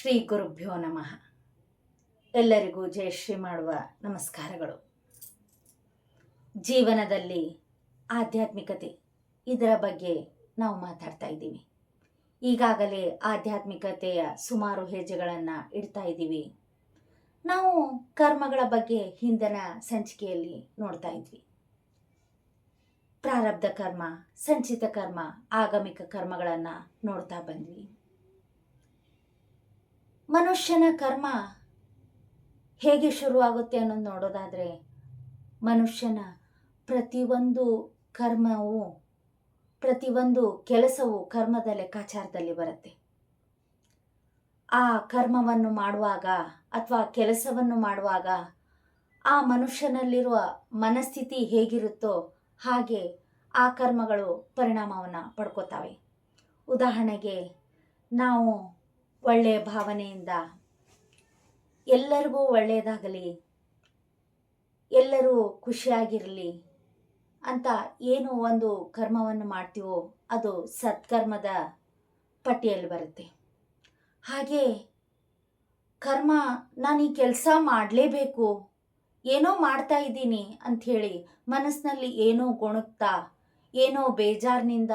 ಶ್ರೀ ಗುರುಭ್ಯೋ ನಮಃ. ಎಲ್ಲರಿಗೂ ಜಯಶ್ರೀ ಮಾಡುವ ನಮಸ್ಕಾರಗಳು. ಜೀವನದಲ್ಲಿ ಆಧ್ಯಾತ್ಮಿಕತೆ ಇದರ ಬಗ್ಗೆ ನಾವು ಮಾತಾಡ್ತಾ ಇದ್ದೀವಿ. ಈಗಾಗಲೇ ಆಧ್ಯಾತ್ಮಿಕತೆಯ ಸುಮಾರು ಹೆಜ್ಜೆಗಳನ್ನು ಇಡ್ತಾ ಇದ್ದೀವಿ. ನಾವು ಕರ್ಮಗಳ ಬಗ್ಗೆ ಹಿಂದಿನ ಸಂಚಿಕೆಯಲ್ಲಿ ನೋಡ್ತಾ ಇದ್ವಿ. ಪ್ರಾರಬ್ಧ ಕರ್ಮ, ಸಂಚಿತ ಕರ್ಮ, ಆಗಮಿಕ ಕರ್ಮಗಳನ್ನು ನೋಡ್ತಾ ಬಂದ್ವಿ. ಮನುಷ್ಯನ ಕರ್ಮ ಹೇಗೆ ಶುರುವಾಗುತ್ತೆ ಅನ್ನೋದು ನೋಡೋದಾದರೆ ಮನುಷ್ಯನ ಪ್ರತಿಯೊಂದು ಕರ್ಮವು, ಪ್ರತಿಯೊಂದು ಕೆಲಸವು ಕರ್ಮದ ಲೆಕ್ಕಾಚಾರದಲ್ಲಿ ಬರುತ್ತೆ. ಆ ಕರ್ಮವನ್ನು ಮಾಡುವಾಗ ಅಥವಾ ಕೆಲಸವನ್ನು ಮಾಡುವಾಗ ಆ ಮನುಷ್ಯನಲ್ಲಿರುವ ಮನಸ್ಥಿತಿ ಹೇಗಿರುತ್ತೋ ಹಾಗೆ ಆ ಕರ್ಮಗಳು ಪರಿಣಾಮವನ್ನು ಪಡ್ಕೋತಾವೆ. ಉದಾಹರಣೆಗೆ ನಾವು ಒಳ್ಳೆಯ ಭಾವನೆಯಿಂದ ಎಲ್ಲರಿಗೂ ಒಳ್ಳೆಯದಾಗಲಿ, ಎಲ್ಲರೂ ಖುಷಿಯಾಗಿರಲಿ ಅಂತ ಏನು ಒಂದು ಕರ್ಮವನ್ನು ಮಾಡ್ತೀವೋ ಅದು ಸತ್ಕರ್ಮದ ಪಟ್ಟಿಯಲ್ಲಿ ಬರುತ್ತೆ. ಹಾಗೆ ಕರ್ಮ ನಾನು ಈ ಕೆಲಸ ಮಾಡಲೇಬೇಕು, ಏನೋ ಮಾಡ್ತಾ ಇದ್ದೀನಿ ಅಂಥೇಳಿ ಮನಸ್ಸಿನಲ್ಲಿ ಏನೋ ಗೊಣಗ್ತಾ ಏನೋ ಬೇಜಾರಿನಿಂದ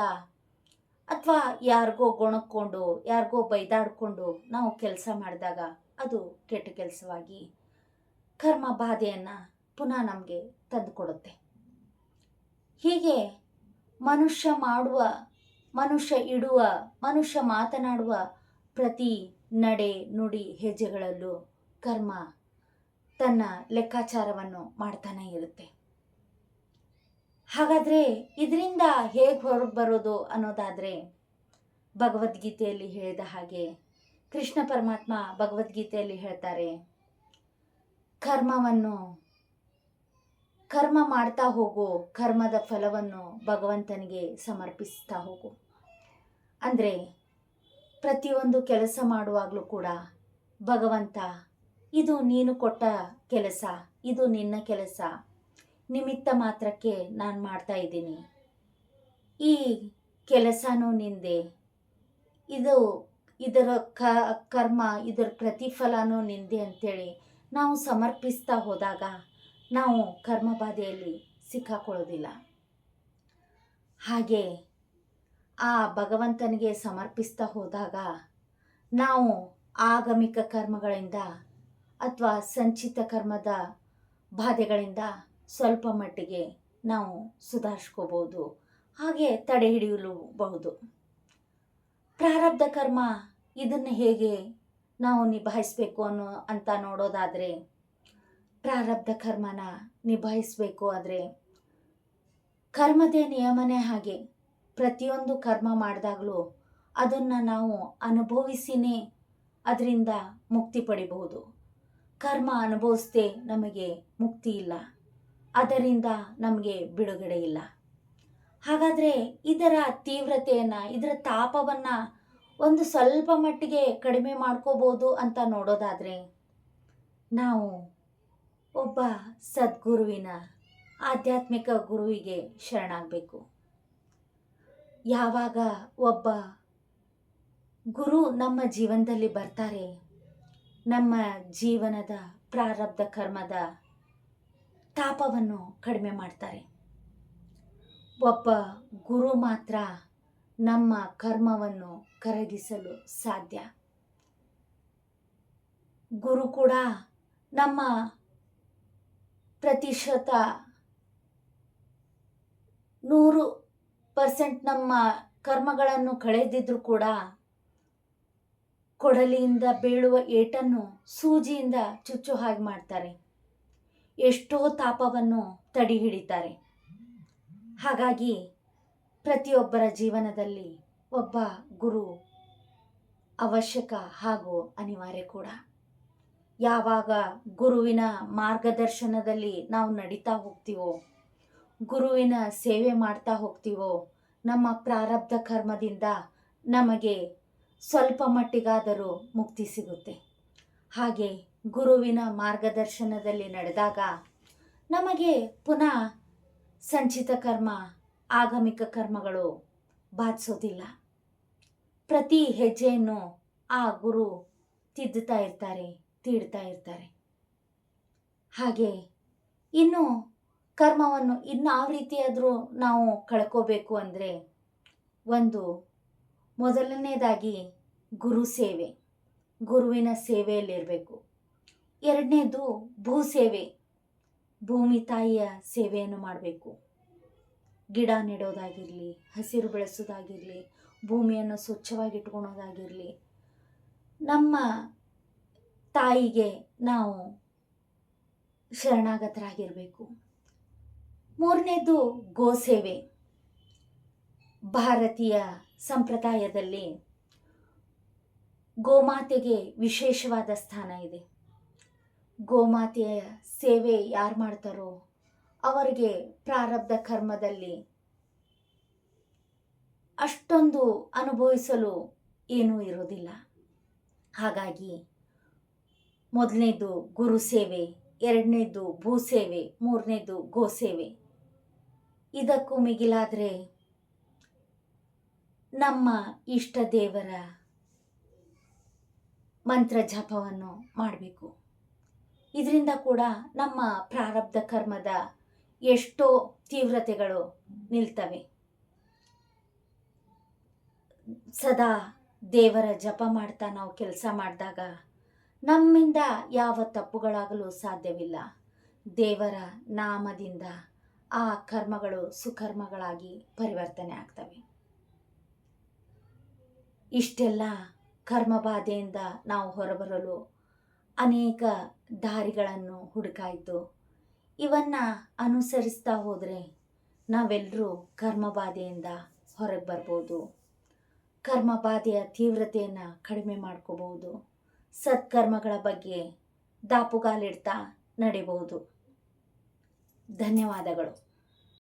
ಅಥವಾ ಯಾರಿಗೋ ಗೊಣಕ್ಕೊಂಡು, ಯಾರಿಗೋ ಬೈದಾಡಿಕೊಂಡು ನಾವು ಕೆಲಸ ಮಾಡಿದಾಗ ಅದು ಕೆಟ್ಟ ಕೆಲಸವಾಗಿ ಕರ್ಮ ಬಾಧೆಯನ್ನು ಪುನಃ ನಮಗೆ ತಂದುಕೊಡುತ್ತೆ. ಹೀಗೆ ಮನುಷ್ಯ ಮಾಡುವ, ಮನುಷ್ಯ ಇಡುವ, ಮನುಷ್ಯ ಮಾತನಾಡುವ ಪ್ರತಿ ನಡೆ, ನುಡಿ, ಹೆಜ್ಜೆಗಳಲ್ಲೂ ಕರ್ಮ ತನ್ನ ಲೆಕ್ಕಾಚಾರವನ್ನು ಮಾಡ್ತಾನೆ ಇರುತ್ತೆ. ಹಾಗಾದರೆ ಇದರಿಂದ ಹೇಗೆ ಹೊರಗೆ ಬರೋದು ಅನ್ನೋದಾದರೆ ಭಗವದ್ಗೀತೆಯಲ್ಲಿ ಹೇಳಿದ ಹಾಗೆ ಕೃಷ್ಣ ಪರಮಾತ್ಮ ಭಗವದ್ಗೀತೆಯಲ್ಲಿ ಹೇಳ್ತಾರೆ, ಕರ್ಮವನ್ನು, ಕರ್ಮ ಮಾಡ್ತಾ ಹೋಗು, ಕರ್ಮದ ಫಲವನ್ನು ಭಗವಂತನಿಗೆ ಸಮರ್ಪಿಸ್ತಾ ಹೋಗು. ಅಂದರೆ ಪ್ರತಿಯೊಂದು ಕೆಲಸ ಮಾಡುವಾಗಲೂ ಕೂಡ ಭಗವಂತ, ಇದು ನೀನು ಕೊಟ್ಟ ಕೆಲಸ, ಇದು ನಿನ್ನ ಕೆಲಸ ನಿಮಿತ್ತ ಮಾತ್ರಕ್ಕೆ ನಾನು ಮಾಡ್ತಾ ಇದ್ದೀನಿ. ಈ ಕೆಲಸನೂ ನಿಂದೆ. ಇದು ಇದರ ಕ, ಕರ್ಮ, ಇದರ ಪ್ರತಿಫಲನೂ ನಿಂದೆ ಅಂತೇಳಿ ನಾವು ಸಮರ್ಪಿಸ್ತಾ ಹೋದಾಗ ನಾವು ಕರ್ಮಬಾಧೆಯಲ್ಲಿ ಸಿಕ್ಕಾಕೊಳ್ಳೋದಿಲ್ಲ. ಹಾಗೆ ಆ ಭಗವಂತನಿಗೆ ಸಮರ್ಪಿಸ್ತಾ ಹೋದಾಗ ನಾವು ಆಗಮಿಕ ಕರ್ಮಗಳಿಂದ ಅಥವಾ ಸಂಚಿತ ಕರ್ಮದ ಬಾಧೆಗಳಿಂದ ಸ್ವಲ್ಪ ಮಟ್ಟಿಗೆ ನಾವು ಸುಧಾರಿಸ್ಕೋಬೋದು ಹಾಗೆ ತಡೆ ಹಿಡಿಯಲುಬಹುದು. ಪ್ರಾರಬ್ಧ ಕರ್ಮ ಇದನ್ನು ಹೇಗೆ ನಾವು ನಿಭಾಯಿಸಬೇಕು ಅನ್ನೋ ಅಂತ ನೋಡೋದಾದರೆ, ಪ್ರಾರಬ್ಧ ಕರ್ಮನ ನಿಭಾಯಿಸಬೇಕು ಆದರೆ, ಕರ್ಮದ ನಿಯಮನೇ ಹಾಗೆ. ಪ್ರತಿಯೊಂದು ಕರ್ಮ ಮಾಡಿದಾಗಲೂ ಅದನ್ನು ನಾವು ಅನುಭವಿಸಿನೇ ಅದರಿಂದ ಮುಕ್ತಿ ಪಡಿಬಹುದು. ಕರ್ಮ ಅನುಭವಿಸದೆ ನಮಗೆ ಮುಕ್ತಿ ಇಲ್ಲ. ಅದರಿಂದ ನಮಗೆ ಬಿಡುಗಡೆ ಇಲ್ಲ. ಹಾಗಾದರೆ ಇದರ ತೀವ್ರತೆಯನ್ನು, ಇದರ ತಾಪವನ್ನು ಒಂದು ಸ್ವಲ್ಪ ಮಟ್ಟಿಗೆ ಕಡಿಮೆ ಮಾಡ್ಕೋಬೋದು ಅಂತ ನೋಡೋದಾದರೆ ನಾವು ಒಬ್ಬ ಸದ್ಗುರುವಿನ ಆಧ್ಯಾತ್ಮಿಕ ಗುರುವಿಗೆ ಶರಣಾಗಬೇಕು. ಯಾವಾಗ ಒಬ್ಬ ಗುರು ನಮ್ಮ ಜೀವನದಲ್ಲಿ ಬರ್ತಾರೆ, ನಮ್ಮ ಜೀವನದ ಪ್ರಾರಬ್ಧ ಕರ್ಮದ ತಾಪವನ್ನು ಕಡಿಮೆ ಮಾಡ್ತಾರೆ. ಒಬ್ಬ ಗುರು ಮಾತ್ರ ನಮ್ಮ ಕರ್ಮವನ್ನು ಕರಗಿಸಲು ಸಾಧ್ಯ. ಗುರು ಕೂಡ ನಮ್ಮ ಪ್ರತಿಶತ ನೂರು ಪರ್ಸೆಂಟ್ ನಮ್ಮ ಕರ್ಮಗಳನ್ನು ಕಳೆದಿದ್ರೂ ಕೂಡ ಕೊಡಲಿಯಿಂದ ಬೀಳುವ ಏಟನ್ನು ಸೂಜಿಯಿಂದ ಚುಚ್ಚು ಹಾಗೆ ಮಾಡ್ತಾರೆ. ಎಷ್ಟೋ ತಾಪವನ್ನು ತಡಿ ಹಿಡಿತಾರೆ. ಹಾಗಾಗಿ ಪ್ರತಿಯೊಬ್ಬರ ಜೀವನದಲ್ಲಿ ಒಬ್ಬ ಗುರು ಅವಶ್ಯಕ ಹಾಗೂ ಅನಿವಾರ್ಯ ಕೂಡ. ಯಾವಾಗ ಗುರುವಿನ ಮಾರ್ಗದರ್ಶನದಲ್ಲಿ ನಾವು ನಡೀತಾ ಹೋಗ್ತೀವೋ, ಗುರುವಿನ ಸೇವೆ ಮಾಡ್ತಾ ಹೋಗ್ತೀವೋ, ನಮ್ಮ ಪ್ರಾರಬ್ಧ ಕರ್ಮದಿಂದ ನಮಗೆ ಸ್ವಲ್ಪ ಮಟ್ಟಿಗಾದರೂ ಮುಕ್ತಿ ಸಿಗುತ್ತೆ. ಹಾಗೆ ಗುರುವಿನ ಮಾರ್ಗದರ್ಶನದಲ್ಲಿ ನಡೆದಾಗ ನಮಗೆ ಪುನಃ ಸಂಚಿತ ಕರ್ಮ, ಆಗಮಿಕ ಕರ್ಮಗಳು ಬಾಧಿಸೋದಿಲ್ಲ. ಪ್ರತಿ ಹೆಜ್ಜೆಯನ್ನು ಆ ಗುರು ತಿದ್ದುತ್ತಾ ಇರ್ತಾರೆ, ತೀಡ್ತಾ ಇರ್ತಾರೆ. ಹಾಗೆ ಇನ್ನು ಕರ್ಮವನ್ನು ಇನ್ನಾವ ರೀತಿಯಾದರೂ ನಾವು ಕಳ್ಕೋಬೇಕು ಅಂದರೆ ಒಂದು ಮೊದಲನೇದಾಗಿ ಗುರು ಸೇವೆ, ಗುರುವಿನ ಸೇವೆಯಲ್ಲಿರಬೇಕು. ಎರಡನೇದು ಭೂ ಸೇವೆ. ಭೂಮಿ ತಾಯಿಯ ಸೇವೆಯನ್ನು ಮಾಡಬೇಕು. ಗಿಡ ನೆಡೋದಾಗಿರಲಿ, ಹಸಿರು ಬೆಳೆಸೋದಾಗಿರಲಿ, ಭೂಮಿಯನ್ನು ಸ್ವಚ್ಛವಾಗಿ ಇಟ್ಕೊಳೋದಾಗಿರಲಿ, ನಮ್ಮ ತಾಯಿಗೆ ನಾವು ಶರಣಾಗತರಾಗಿರಬೇಕು. ಮೂರನೇದು ಗೋ ಸೇವೆ. ಭಾರತೀಯ ಸಂಪ್ರದಾಯದಲ್ಲಿ ಗೋಮಾತೆಗೆ ವಿಶೇಷವಾದ ಸ್ಥಾನ ಇದೆ. ಗೋಮಾತೆಯ ಸೇವೆ ಯಾರು ಮಾಡ್ತಾರೋ ಅವರಿಗೆ ಪ್ರಾರಬ್ಧ ಕರ್ಮದಲ್ಲಿ ಅಷ್ಟೊಂದು ಅನುಭವಿಸಲು ಏನೂ ಇರೋದಿಲ್ಲ. ಹಾಗಾಗಿ ಮೊದಲನೇದು ಗುರು ಸೇವೆ, ಎರಡನೇದು ಭೂ ಸೇವೆ, ಮೂರನೇದು ಗೋ ಸೇವೆ. ಇದಕ್ಕೂ ಮಿಗಿಲಾದರೆ ನಮ್ಮ ಇಷ್ಟ ದೇವರ ಮಂತ್ರ ಜಪವನ್ನು ಮಾಡಬೇಕು. ಇದರಿಂದ ಕೂಡ ನಮ್ಮ ಪ್ರಾರಬ್ಧ ಕರ್ಮದ ಎಷ್ಟೋ ತೀವ್ರತೆಗಳು ನಿಲ್ತವೆ. ಸದಾ ದೇವರ ಜಪ ಮಾಡ್ತಾ ನಾವು ಕೆಲಸ ಮಾಡಿದಾಗ ನಮ್ಮಿಂದ ಯಾವ ತಪ್ಪುಗಳಾಗಲು ಸಾಧ್ಯವಿಲ್ಲ. ದೇವರ ನಾಮದಿಂದ ಆ ಕರ್ಮಗಳು ಸುಕರ್ಮಗಳಾಗಿ ಪರಿವರ್ತನೆ ಆಗ್ತವೆ. ಇಷ್ಟೆಲ್ಲ ಕರ್ಮಬಾಧೆಯಿಂದ ನಾವು ಹೊರಬರಲು ಅನೇಕ ದಾರಿಗಳನ್ನು ಹುಡುಕಾಯಿತು. ಇವನ್ನು ಅನುಸರಿಸ್ತಾ ಹೋದರೆ ನಾವೆಲ್ಲರೂ ಕರ್ಮಬಾಧೆಯಿಂದ ಹೊರಗೆ ಬರ್ಬೋದು. ಕರ್ಮಬಾಧೆಯ ತೀವ್ರತೆಯನ್ನು ಕಡಿಮೆ ಮಾಡ್ಕೋಬಹುದು. ಸತ್ಕರ್ಮಗಳ ಬಗ್ಗೆ ದಾಪುಗಾಲಿಡ್ತಾ ನಡಿಬಹುದು ಧನ್ಯವಾದಗಳು.